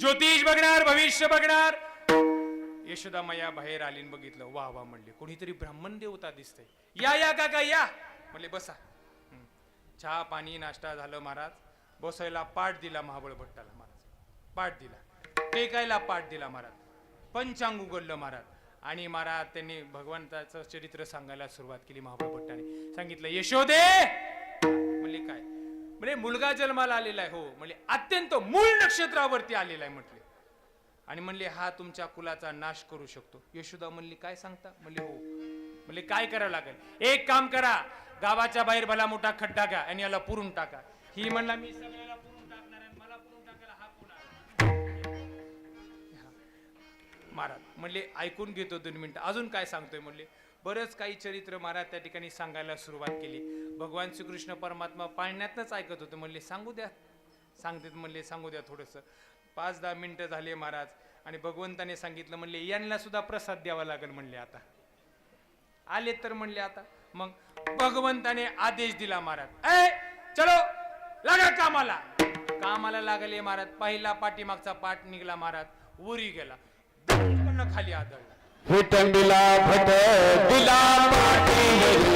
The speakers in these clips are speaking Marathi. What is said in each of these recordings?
ज्योतिष बघणार भविष्य बघणार. यशोदा मया बाहेर आलीन बघितलं वा वा म्हणले कोणीतरी ब्राह्मण देवता दिसते या या काका या. म्हणले बसा. चहा पाणी नाश्ता झालं महाराज. बसायला पाठ दिला महाबळ भट्टाला महाराज. पाठ दिला. टेकायला पाठ दिला महाराज. पंचांग उघडलं महाराज. आणि महाराज त्यांनी भगवंताचं चरित्र सांगायला सुरुवात केली महाबळ भट्टाने. सांगितलं यशोदे! म्हणले काय? मुलगा जन्माला आलेला आहे हो. म्हणजे अत्यंत मूळ नक्षत्रावरती आलेला आहे म्हटले. आणि म्हणले हा तुमच्या कुलाचा नाश करू शकतो. यशोदा म्हणली काय सांगता? म्हणले हो. म्हणले काय करावं लागेल? एक काम करा. गावाच्या बाहेर भला मोठा खड्डा घ्या आणि याला पुरून टाका. ही म्हणला मी सगळ्याला पुरून टाकणार आहे मला पुरून टाकायला हा कोण महाराज म्हणले ऐकून घेतो दोन मिनिटं. अजून काय सांगतोय? म्हणले बरंच काही चरित्र महाराज त्या ठिकाणी सांगायला सुरुवात केली. भगवान श्रीकृष्ण परमात्मा पाळण्यातच ऐकत होते. म्हणले सांगू द्या. सांगतात म्हणले सांगू द्या थोडंसं. पाच दहा मिनटं झाले महाराज. आणि भगवंताने सांगितलं म्हणले यांना सुद्धा प्रसाद द्यावा लागेल. म्हणले आता. आले तर म्हणले आता. मग भगवंताने आदेश दिला महाराज. ए चलो लागा कामाला. कामाला लागले महाराज. पहिला पाठीमागचा पाठ निघला महाराज. उरी गेला. खाली आदळला. विटंबिला भट दिला पाठीवरी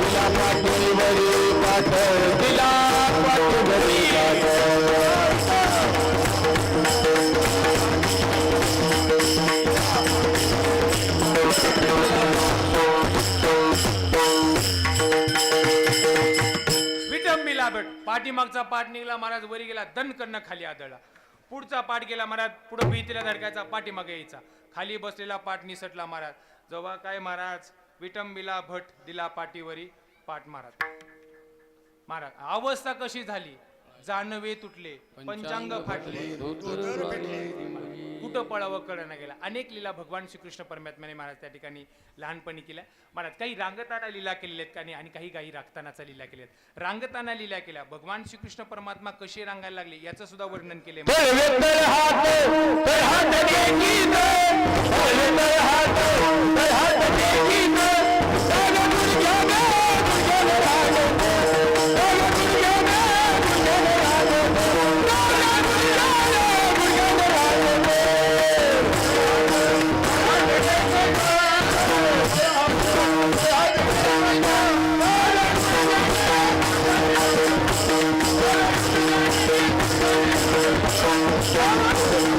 दिला पाठीवरी पाठ दिला पाठीवरी विटंबिला भट. पाठीमागचा पाठ निघाला महाराज वरी गेला दणकन खाली आदळला. पुढचा पाठ गेला महाराज पुढे भीतीला धडकायचा पाठीमागे यायचा. खाली बसलेला पाठ निसटला महाराज. जेव्हा काय महाराज विटंबिला भट दिला पाठीवरी पाठ महाराज. महाराज अवस्था कशी झाली? जानवे तुटले पंचांग फाटले. कुठं पळावं कळणं गेला. अनेक लीला भगवान श्रीकृष्ण परमात्म्याने महाराज त्या ठिकाणी लहानपणी केल्या. महाराज काही रांगताना लीला केलेल्या आहेत आणि आणि काही काही राखतानाचा लीला केल्या आहेत. रांगताना लीला केल्या. भगवान श्रीकृष्ण परमात्मा कसे रांगायला लागले याचं सुद्धा वर्णन केले son, son.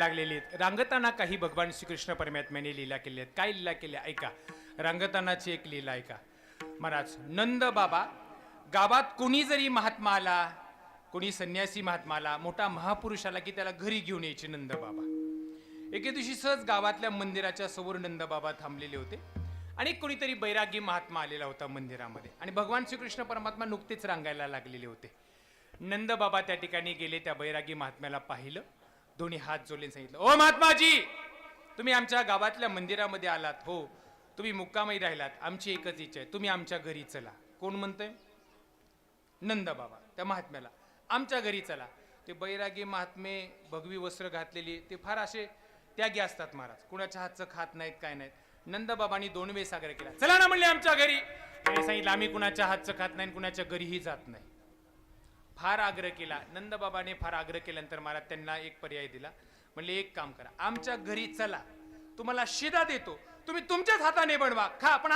परमात्मा लागलेली लागलेले आहेत. रांगताना काही भगवान श्रीकृष्ण परमात्म्याने लीला केल्या आहेत. काय लीला केल्या ऐका. रांगतानाची एक लीला ऐका. महाराज नंद बाबा गावात कोणी जरी महात्मा आला कोणी संन्यासी महात्मा आला मोठा महापुरुष आला की त्याला घरी घेऊन यायचे नंद बाबा. एके दिवशी सहज गावातल्या मंदिराच्या समोर नंद बाबा थांबलेले होते आणि कोणीतरी बैरागी महात्मा आलेला होता मंदिरामध्ये. आणि भगवान श्रीकृष्ण परमात्मा नुकतेच रांगायला लागलेले होते. नंद बाबा त्या ठिकाणी गेले त्या बैरागी महात्म्याला पाहिलं. दोन्ही हात जोडले सांगितलं ओ महात्माजी तुम्ही आमच्या गावातल्या मंदिरामध्ये आलात हो. तुम्ही मुक्कामही राहिलात आमची एकच इच्छा आहे तुम्ही आमच्या घरी चला. कोण म्हणतंय? नंद बाबा त्या महात्म्याला. आमच्या घरी चला. ते बैरागी महात्मे भगवी वस्त्र घातलेली ते फार असे त्यागी असतात महाराज. कुणाच्या हातचं खात नाहीत काय नाहीत. नंद बाबांनी दोन वेळ आग्रह केला चला ना म्हणले आमच्या घरी. सांगितलं आम्ही कुणाच्या हातचं खात नाही कुणाच्या घरीही जात नाही. फार आग्रह केला. नंदबाबाने फार आग्रह केल्यानंतर मला त्यांना एक पर्याय दिला. म्हणले एक काम करा. आमच्या घरी चला. तुम्हाला शिदा देतो. तुम्ही तुमच्याच हाताने बनवा. खा पण